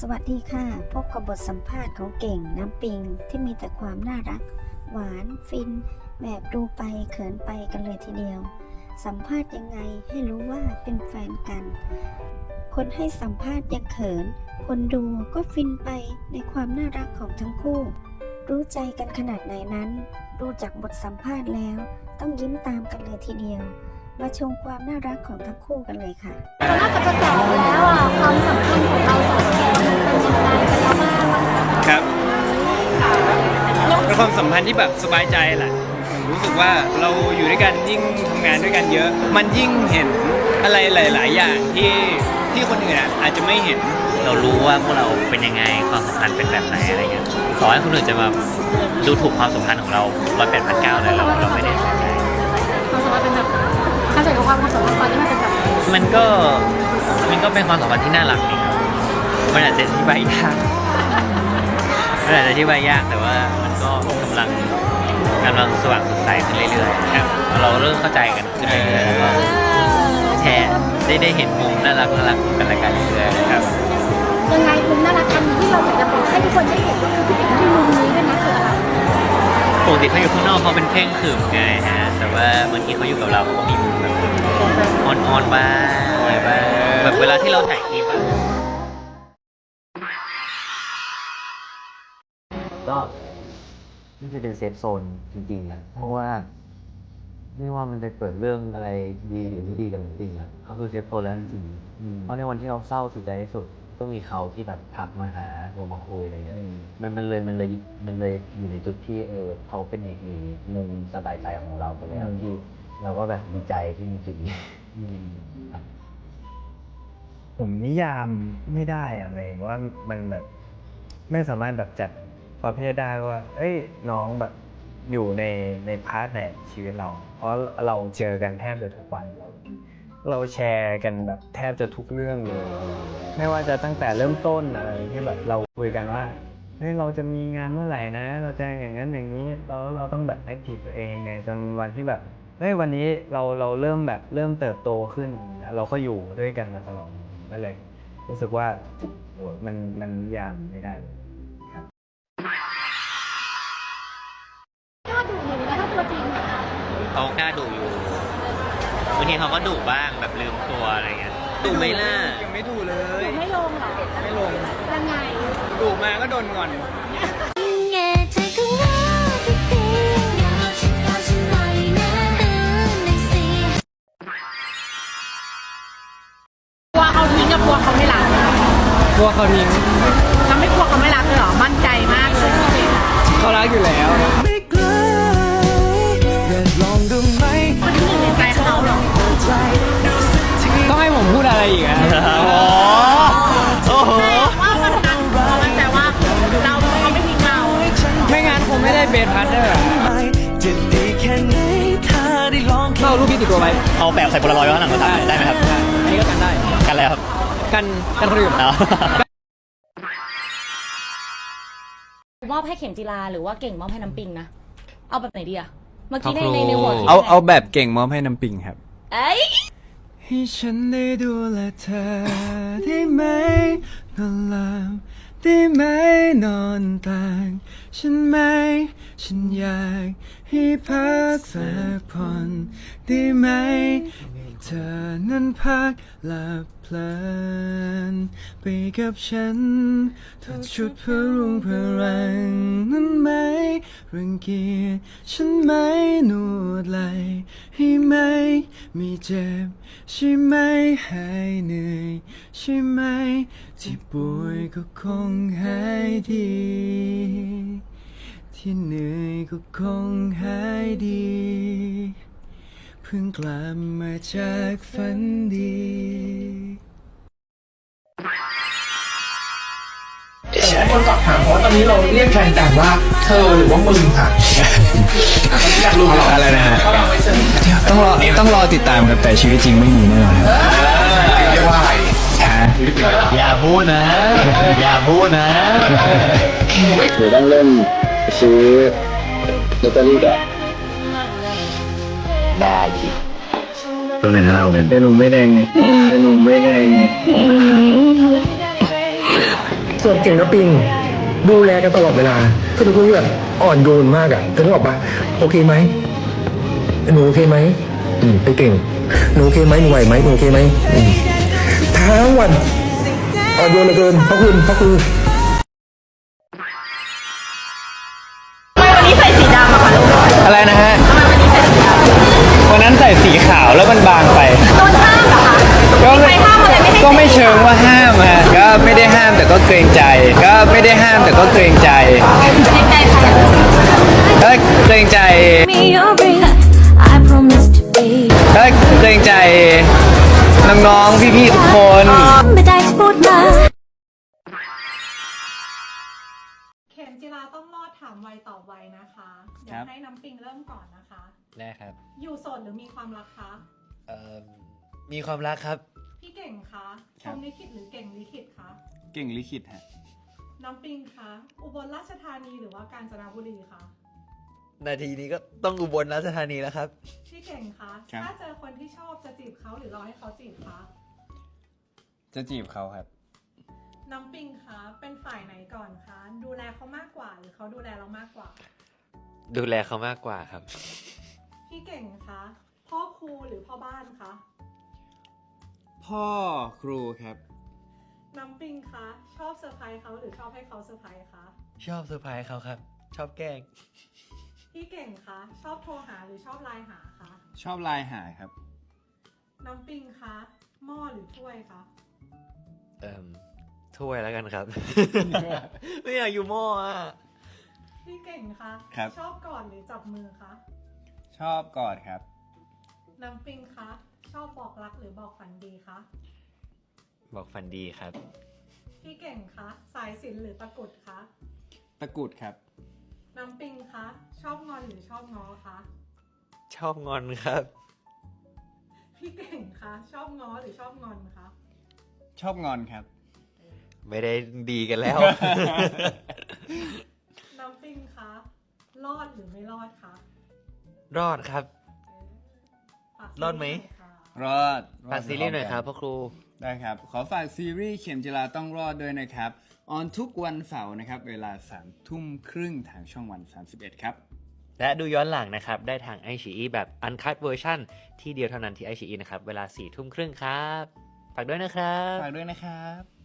สวัสดีค่ะ พบกับบทสัมภาษณ์ของเก่งน้ำปิงที่มีแต่ความน่ารัก หวานฟิน แบบดูไปเขินไปกันเลยทีเดียว สัมภาษณ์ยังไงให้รู้ว่าเป็นแฟนกัน คนให้สัมภาษณ์ยังเขิน คนดูก็ฟินไปในความน่ารักของทั้งคู่ รู้ใจกันขนาดไหนนั้น ดูจากบทสัมภาษณ์แล้ว ต้องยิ้มตามกันเลยทีเดียว มาชมความน่ารักของทั้งคู่กันเลยค่ะนอกจากกระแสแล้วอะความสัมพันธ์ของเราสองคนเป็นยังไงกันแล้วบ้างอะครับเป็นความสัมพันธ์ที่แบบสบายใจแหละผมรู้สึกว่าเราอยู่ด้วยกันยิ่งทำงานด้วยกันเยอะ มันยิ่งเห็นอะไรหลาย ๆ อย่างที่ที่คนอื่นอะอาจจะไม่เห็น เรารู้ว่าพวกเราเป็นยังไงความสัมพันธ์เป็นแบบไหนอะไรเงี้ยต่อให้คนอื่นจะมาดูถูกความสัมพันธ์ของเราร้อยแปดพันเก้าเลยเราเราไม่ได้สนใจความ เข้าใจกับความสัมพันธ์ตอนนี้มันเป็นแบบไหนมันก็มันก็เป็นความสัมพันธ์ที่น่ารักนี่ครับมันอาจจะอธิบายยากมันอาจจะอธิบายยากแต่ว่ามันก็กำลังกำลังสว่างสดใสขึ้นเรื่อยๆครับเราเริ่มเข้าใจกันขึ้นเรื่อยๆแล้วก็แชร์ได้ได้เห็นมุมน่ารักน่ารักกันและกันเรื่อยๆครับ ยังไงมุมน่ารักอันที่เราอยากจะบอกให้ทุกคนได้เห็นก็คือที่ที่มุมนี้ด้วยนะคืออะไร ปกติเขาอยู่ข้างนอกเขาเป็นเพ่งขรึมไงฮะ แต่ว่าบางทีเขาอยู่กับเราเขาก็มีมุมแบบอ่อนๆบ้างอะไรบ้างแบบเวลาที่เราถ่ายคลิปอะก็นี่จะเป็นเซฟโซนจริงๆนะเพราะว่าไม่ว่ามันจะเกิดเรื่องอะไรดีหรือไม่ดีกันจริงๆอะก็คือเซฟโซนแล้วจริงๆเพราะในวันที่เราเศร้าสุดใจที่สุด ก็มีเขาที่แบบทักมาหาโทรมาคุยอะไรเงี้ยมันมันเลยมันเลยมันเลยอยู่ในจุดที่เออเขาเป็นอีกหนึ่งมุมสบายใจของเราไปแล้วที่เราก็แบบดีใจที่มีจุดนี้อืมครับผมนิยามไม่ได้อะไรว่ามันแบบ ไม่สามารถแบบจัดประเภทได้ว่า เอ้ยน้องแบบอยู่ในในพาร์ทไหนของชีวิตเรา เพราะเราเจอกันแทบจะทุกวัน เราแชร์กันแบบแทบจะทุกเรื่องเลย ไม่ว่าจะตั้งแต่เริ่มต้นอะไรที่แบบเราคุยกันว่าเฮ้ยเราจะมีงานเมื่อไหร่นะ เราจะอย่างนั้นอย่างนี้เราเราต้องแบบแอคทีฟตัวเองไงจนวันที่แบบเฮ้ยวันนี้เราเราเริ่มแบบเริ่มเติบโตขึ้น เราก็อยู่ด้วยกันมาตลอดก็เลย รู้สึกว่าโหมันมันนิยามไม่ได้เลยก็ดูอยู่นะถ้าตัวจริงเขากล้าดุอยู่ บางทีเขาก็ดุบ้างแบบลืมตัวอะไรเงี้ยดุไหมล่ะยังไม่ดูเลยอยู่ไม่ลงเหรอไม่ลงยังไงดูมาก็โดนงอนแง่เธอก็ว่าพี่เพียงอยากฉันอยากฉันหน่อยนะเตือนหน่อยสิกลัวเขาทิ้งกับกลัวเขาไม่รัก กลัวเขาทิ้ง ไม่ได้เบสพาร์ทเนอร์อะเราเอาลูกพี่ติดตัวไว้เอาแบบใส่โพลารอยด์ไว้ข้างหลังก็ได้ได้ไหมครับอันนี้ก็กันได้กันแล้วครับกันกันคนอื่นเอามอบให้เข็มจีราหรือว่าเก่งมอบให้น้ำปิงนะ เอาแบบไหนดีอะเมื่อกี้ในในในหัวคิดเอาไงเอาแบบเก่งมอบให้น้ำปิงครับ เอ้ยให้ฉันได้ดูแลเธอได้ไหมนอนหลับ ได้ไหมนอนต่างฉันไหม ฉันอยากให้พักสักผ่อนได้ไหมให้เธอนั้นพักหลับ เพลินไปกับฉันถอชุดเพื่อรุ่งเพื่อแรงนั้นไหมรังเกียจฉันไหมนวดไหลให้ไหมไม่เจ็บใช่ไหมหายเหนื่อยใช่ไหมที่ป่วยก็คงหายดีที่เหนื่อยก็คงหายดี เพิ่งกลับมาจากฝันดีคนสอบถามเพราะว่าตอนนี้เราเรียกแฟนกันว่าเธอหรือว่ามึงค่ะอยากรู้เหรออะไรนะฮะ เขาเอาไว้เสริมต้องรอต้องรอติดตามครับแต่ชีวิตจริงไม่มีแน่นอนครับเรียกว่าอะไรอย่าพูดนะ อย่าพูดนะเดี๋ยวต้องเริ่มซื้อลอตเตอรี่ก่อน ได้ดิตัวไหนนะเราเป็นเป็นหนุ่มไม่แดงไงเป็นหนุ่มไม่แดงไงส่วนเก่งกับปิงดูแลกันตลอดเวลาคือเป็นคนที่แบบอ่อนโยนมากอะ่ะเธอนึกออกปะโอเคไหมหนูโอเคไหมอืมไปเก่งหนูโอเคไหมหนูไหวไหมหนูโอเคไหมอืมทั้งวันอ่อนโยนเหลือเกินพระคุณพระคุณวันนี้ใส่สีดำอะค่ะลูกอะไรนะฮะวันนั้นใส่สี ขาวแล้วมันบางไป โดนห้ามเหรอคะก็ใครห้ามอะไรไม่ให้ก็ไม่เชิงว่าห้ามฮะก็ไม่ได้ห้ามแต่ก็เกรงใจ ก็ไม่ได้ห้ามแต่ก็เกรงใจในใจใครอะก็เกรงใจ Me your breath, I promise to be ก็เกรงใจน้องๆพี่ๆทุกคนามไวตอบไวนะคะเดี๋ยวให้น้ำปิงเริ่มก่อนนะคะได้ครับ อยู่โสดหรือมีความรักคะเอ่อมีความรักครับ พี่เก่งคะชครับมลิขิตหรือเก่งลิขิตคะเก่งลิขิตฮะน้ำปิงคะอุบลราชธานีหรือว่ากาญจนบุรีคะนาทีนี้ก็ต้องอุบลราชธานีแล้วครับ พี่เก่งคะครับ ถ้าเจอคนที่ชอบจะจีบเขาหรือรอให้เขาจีบคะจะจีบเขาครับ น้ำปิงคะเป็นฝ่ายไหนก่อนคะ ดูแลเขามากกว่าหรือเขาดูแลเรามากกว่า ดูแลเขามากกว่าครับ พี่เก่งคะพ่อครูหรือพ่อบ้านคะพ่อครูครับ น้ำปิงคะชอบเซอร์ไพรส์เขาหรือชอบให้เขาเซอร์ไพรส์คะชอบเซอร์ไพรส์เขาครับ ชอบแกล้งพี่เก่งคะชอบโทรหาหรือชอบไลน์หาคะชอบไลน์หาครับ น้ำปิงคะหม้อหรือถ้วยคะเอ่ม ถ้วยแล้วกันครับ ไม่อยากอยู่หม้ออะ พี่เก่งคะครับ ชอบกอดหรือจับมือคะชอบกอดครับ น้ำปิงคะชอบบอกรักหรือบอกฝันดีคะบอกฟันดีครับ พี่เก่งคะสายสิญจนหรือตะกรุดคะตะกรุดครับ น้ำปิงคะชอบงอนหรือชอบง้อคะชอบงอนครับ พี่เก่งคะชอบง้อหรือชอบงอนคะ ชอบงอนครับ ไม่ได้ดีกันแล้ว น้ำปิงคะรอดหรือไม่รอดคะรอดครับ ฝากรอดไหมซีย์น่ยค่ะรอดฝากซีรีส์หน่อยครับพ่อครู ได้ครับ ขอฝากซีรีส์เข็มจิราต้องรอดด้วยนะครับ ออนทุกวันเสาร์นะครับ เวลา3ทุ่มครึ่งทางช่องวัน 31 ครับ และดูย้อนหลังนะครับ ได้ทางไอชีแบบอันคั v เวอร์ชันที่เดียวเท่านั้นที่ไอชีนะครับ เวลา4ทุ่มครึ่งครับ ฝากด้วยนะครับ ฝากด้วยนะครับ